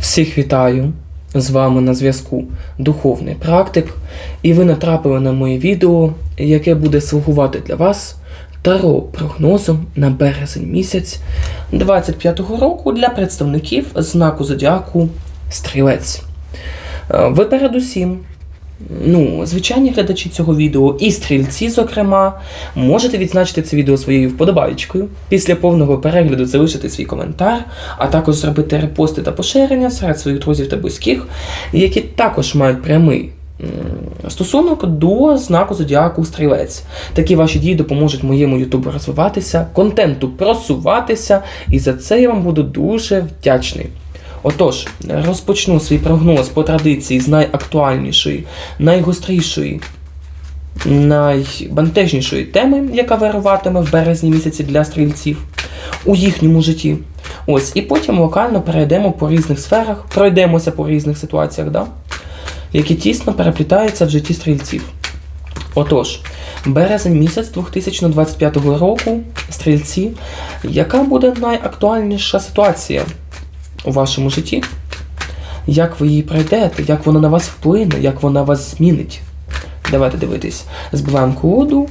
Всіх вітаю! З вами на зв'язку Духовний Практик, і ви натрапили на моє відео, яке буде слугувати для вас таро прогнозом на березень місяць 25-го року для представників знаку зодіаку Стрілець. Е, Ви передусім, ну, звичайні глядачі цього відео і стрільці, зокрема, можете відзначити це відео своєю вподобайкою, після повного перегляду залишити свій коментар, а також зробити репости та поширення серед своїх друзів та близьких, які також мають прямий стосунок до знаку зодіаку стрілець. Такі ваші дії допоможуть моєму ютубу розвиватися, контенту просуватися, і за це я вам буду дуже вдячний. Отож, розпочну свій прогноз по традиції з найактуальнішої, найгострішої, найбентежнішої теми, яка вируватиме в березні місяці для стрільців у їхньому житті. Ось, і потім локально перейдемо по різних сферах, пройдемося по різних ситуаціях, да? які тісно переплітаються в житті стрільців. Отож, березень місяць 2025 року, стрільці, яка буде найактуальніша ситуація у вашому житті? Як ви її пройдете, як вона на вас вплине, як вона вас змінить? Давайте дивитись. Збиваємо колоду.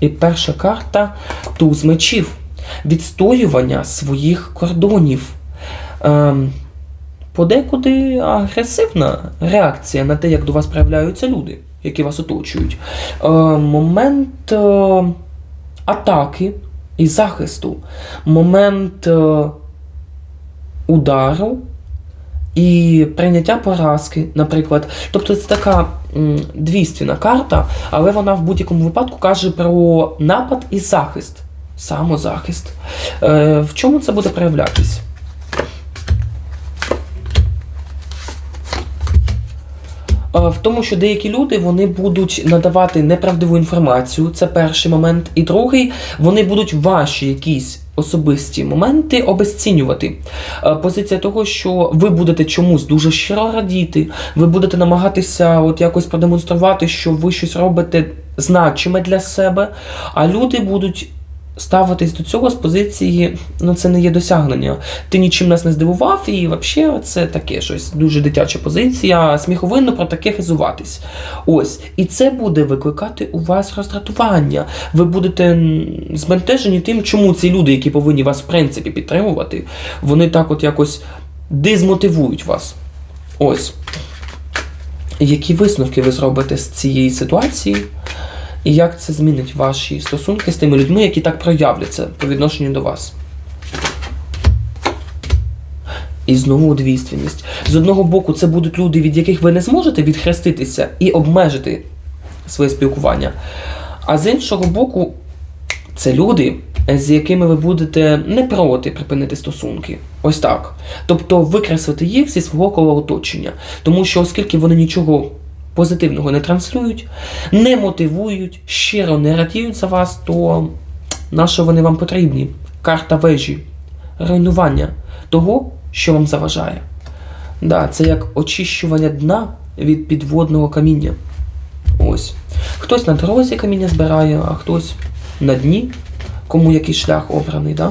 І перша карта туз мечів. Відстоювання своїх кордонів. Ем, подекуди агресивна реакція на те, як до вас проявляються люди, які вас оточують. Е, момент е, атаки і захисту. Момент. Е, удару і прийняття поразки, наприклад. Тобто це така двійственна карта, але вона в будь-якому випадку каже про напад і захист. Самозахист. Е, в чому це буде проявлятись? Е, В тому, що деякі люди вони будуть надавати неправдиву інформацію, це перший момент. І другий, вони будуть ваші якісь особисті моменти обесцінювати. Е, Позиція того, що ви будете чомусь дуже щиро радіти, ви будете намагатися от якось продемонструвати, що ви щось робите значиме для себе, а люди будуть. Ставитись до цього з позиції, ну це не є досягнення. Ти нічим нас не здивував, і взагалі це таке щось дуже дитяча позиція, сміховинно про таке хизуватись. Ось. І це буде викликати у вас роздратування. Ви будете збентежені тим, чому ці люди, які повинні вас в принципі підтримувати, вони так от якось дезмотивують вас. Ось. Які висновки ви зробите з цієї ситуації? І як це змінить ваші стосунки з тими людьми, які так проявляться по відношенню до вас? І знову двійственність. З одного боку, це будуть люди, від яких ви не зможете відхреститися і обмежити своє спілкування. А з іншого боку, це люди, з якими ви будете не проти припинити стосунки. Ось так. Тобто викреслити їх зі свого кола оточення. Тому що, оскільки вони нічого позитивного не транслюють, не мотивують, щиро не радіють за вас, то на що вони вам потрібні? Карта вежі, руйнування того, що вам заважає. Да, це як очищування дна від підводного каміння. Ось. Хтось на дорозі каміння збирає, а хтось на дні, кому який шлях обраний, да?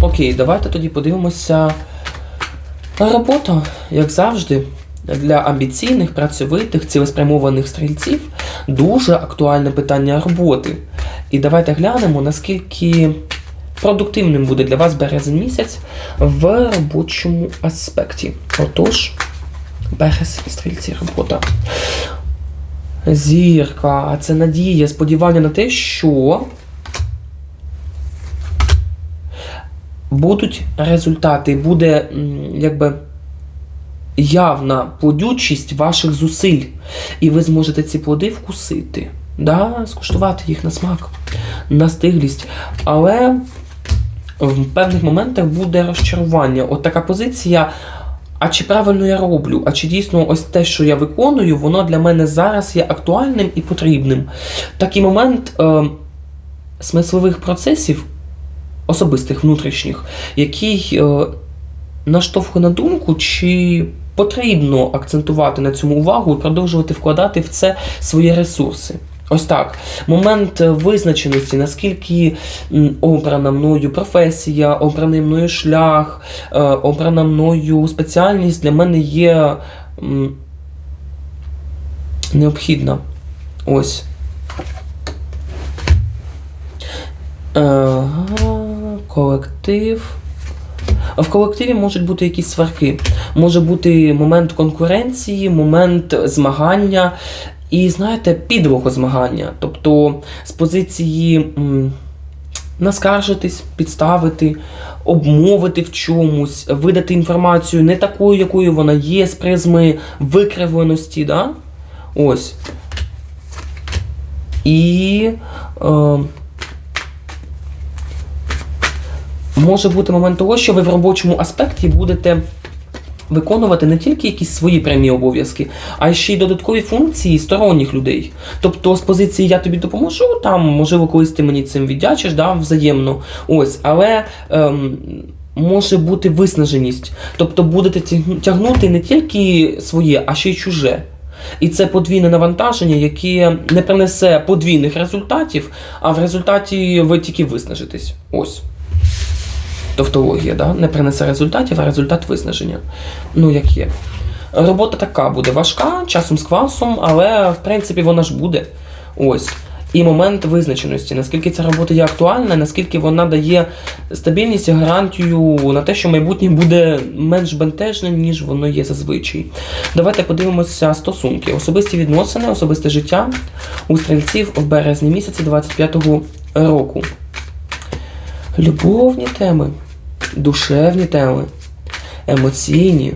Окей, давайте тоді подивимося. Робота, як завжди, для амбіційних, працьовитих, цілеспрямованих стрільців дуже актуальне питання роботи. І давайте глянемо, наскільки продуктивним буде для вас березень місяць в робочому аспекті. Отож, березень стрільці робота. Зірка, це надія, сподівання на те, що будуть результати, буде якби явна плодючість ваших зусиль, і ви зможете ці плоди вкусити, да? скуштувати їх на смак, на стиглість. Але в певних моментах буде розчарування. От така позиція. А чи правильно я роблю? А чи дійсно ось те, що я виконую, воно для мене зараз є актуальним і потрібним? Такий момент е, смислових процесів, особистих внутрішніх, який е, наштовхує на думку, чи потрібно акцентувати на цьому увагу і продовжувати вкладати в це свої ресурси. Ось так. Момент е, визначеності, наскільки обрана мною професія, обраний мною шлях, е, обрана мною спеціальність для мене є необхідна. Ось. Ага, колектив. В колективі можуть бути якісь сварки. Може бути момент конкуренції, момент змагання і, знаєте, підвого змагання. Тобто з позиції м, наскаржитись, підставити, обмовити в чомусь, видати інформацію не такою, якою вона є, з призми викривленості. Да? Ось. І. Е, може бути момент того, що ви в робочому аспекті будете виконувати не тільки якісь свої прямі обов'язки, а ще й додаткові функції сторонніх людей. Тобто з позиції я тобі допоможу, там, можливо, колись ти мені цим віддячиш, да, взаємно. Ось, але. Ем, Може бути виснаженість, тобто будете тягнути не тільки своє, а ще й чуже. І це подвійне навантаження, яке не принесе подвійних результатів, а в результаті ви тільки виснажитесь. Ось. Тавтологія, да? не принесе результатів, а результат виснаження. Ну, як є. Робота така буде важка, часом з квасом, але в принципі вона ж буде. Ось. І момент визначеності, наскільки ця робота є актуальна, наскільки вона дає стабільність і гарантію на те, що майбутнє буде менш бентежним, ніж воно є зазвичай. Давайте подивимося стосунки. Особисті відносини, особисте життя у стрільців в березні місяці 25-го року. Любовні теми, душевні теми, емоційні,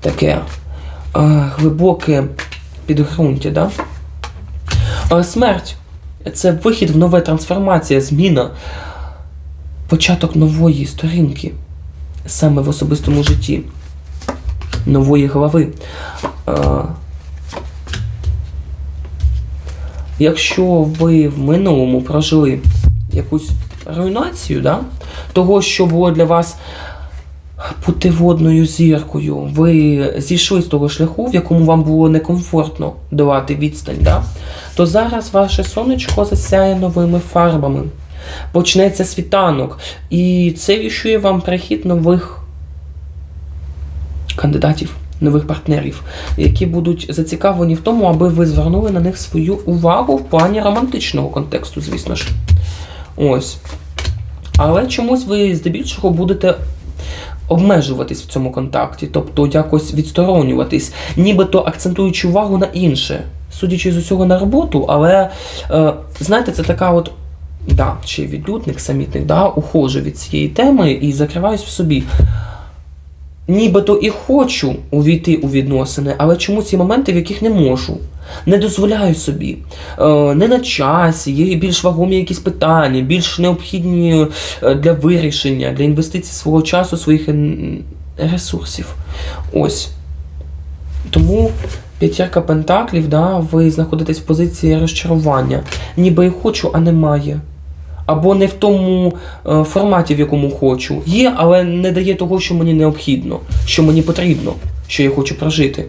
таке а, глибоке підґрунтя, да? А, смерть це вихід в нове трансформація, зміна, початок нової сторінки саме в особистому житті, нової глави. А, якщо ви в минулому прожили якусь руйнацію, да? того, що було для вас путеводною зіркою, ви зійшли з того шляху, в якому вам було некомфортно долати відстань, да? то зараз ваше сонечко засяє новими фарбами. Почнеться світанок, і це вішує вам прихід нових кандидатів, нових партнерів, які будуть зацікавлені в тому, аби ви звернули на них свою увагу в плані романтичного контексту, звісно ж. Ось. Але чомусь ви здебільшого будете обмежуватись в цьому контакті, тобто якось відсторонюватись, нібито акцентуючи увагу на інше, судячи з усього на роботу, але е, знаєте, це така от. Да, ще відлюдник, самітник, да, ухожу від цієї теми і закриваюсь в собі. Нібито і хочу увійти у відносини, але чомусь є моменти, в яких не можу. Не дозволяю собі. Е, не на часі, є більш вагомі якісь питання, більш необхідні е, для вирішення, для інвестицій свого часу, своїх ресурсів. Ось. Тому п'ятірка пентаклів, да, ви знаходитесь в позиції розчарування. Ніби і хочу, а немає. Або не в тому е, форматі, в якому хочу. Є, але не дає того, що мені необхідно, що мені потрібно, що я хочу прожити.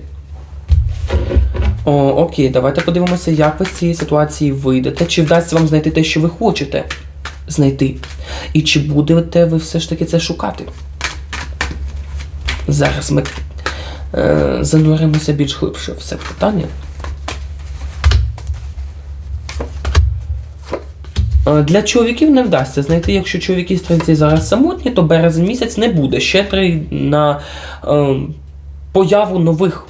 О, окей, давайте подивимося, як ви з цієї ситуації вийдете, чи вдасться вам знайти те, що ви хочете знайти. І чи будете ви все ж таки це шукати? Зараз ми е, зануримося більш глибше в це питання. Е, Для чоловіків не вдасться знайти, якщо чоловіки стрільці зараз самотні, то березень місяць не буде щедрий на е, появу нових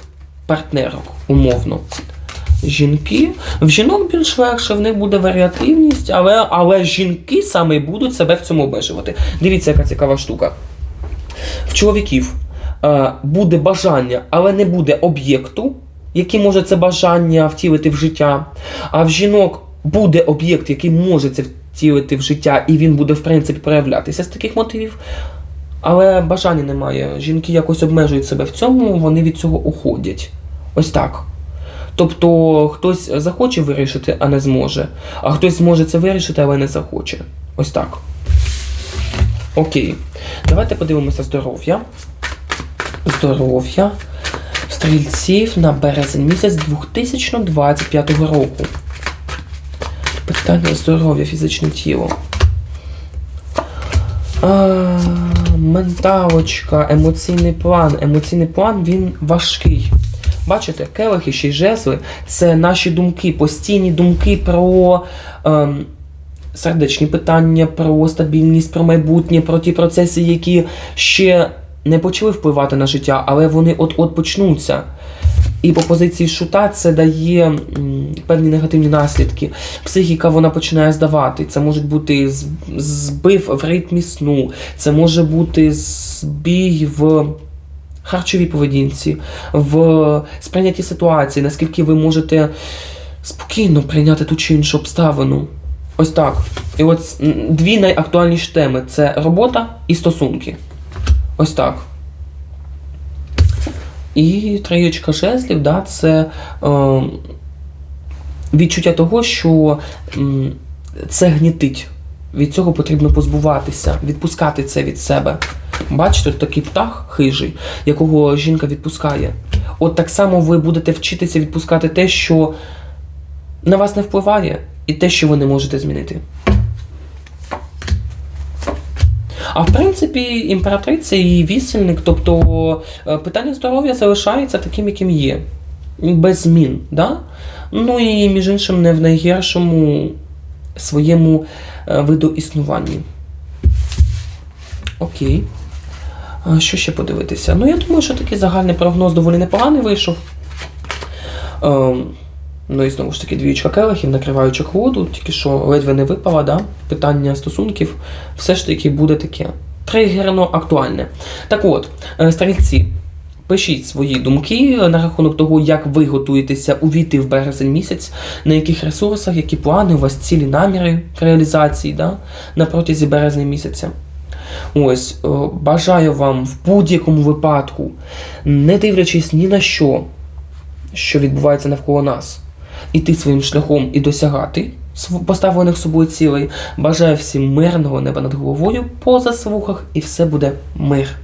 партнерок, умовно. Жінки. В жінок більш легше, в них буде варіативність, але, але жінки саме будуть себе в цьому обмежувати. Дивіться, яка цікава штука. В чоловіків е, буде бажання, але не буде об'єкту, який може це бажання втілити в життя. А в жінок буде об'єкт, який може це втілити в життя, і він буде, в принципі, проявлятися з таких мотивів. Але бажання немає. Жінки якось обмежують себе в цьому, вони від цього уходять. Ось так. Тобто хтось захоче вирішити, а не зможе, а хтось зможе це вирішити, але не захоче. Ось так. Окей. Давайте подивимося здоров'я. Здоров'я стрільців на березень місяць 2025 року. Питання здоров'я, фізичне тіло. А, менталочка, емоційний план. Емоційний план він важкий. Бачите, келихи ще й жезли це наші думки, постійні думки про ем, сердечні питання, про стабільність, про майбутнє, про ті процеси, які ще не почали впливати на життя, але вони от-от почнуться. І по позиції шута це дає певні негативні наслідки. Психіка вона починає здавати. Це може бути збив в ритмі сну, це може бути збій в харчовій поведінці, в сприйнятті ситуації, наскільки ви можете спокійно прийняти ту чи іншу обставину. Ось так. І от дві найактуальніші теми це робота і стосунки. Ось так. І троєчка жезлів, да, це е, відчуття того, що це гнітить. Від цього потрібно позбуватися, відпускати це від себе. Бачите, такий птах хижий, якого жінка відпускає. От так само ви будете вчитися відпускати те, що на вас не впливає, і те, що ви не можете змінити. А в принципі, імператриця і вісельник, тобто е, питання здоров'я залишається таким, яким є. Без змін. Да? Ну і між іншим, не в найгіршому своєму е, виду існуванні. Окей. Що ще подивитися? Ну, я думаю, що такий загальний прогноз доволі непоганий вийшов. Ну і знову ж таки, двічка келихів, накриваючи воду, тільки що ледве не випала, да? питання стосунків, все ж таки буде таке. Тригерно актуальне. Так от, е, стрільці, пишіть свої думки на рахунок того, як ви готуєтеся увійти в березень місяць, на яких ресурсах, які плани, у вас цілі наміри реалізації да? на протязі березня місяця. Ось, е, бажаю вам в будь-якому випадку, не дивлячись ні на що, що відбувається навколо нас, іти своїм шляхом і досягати поставлених собою цілей. Бажаю всім мирного неба над головою, поза свухах, і все буде мир.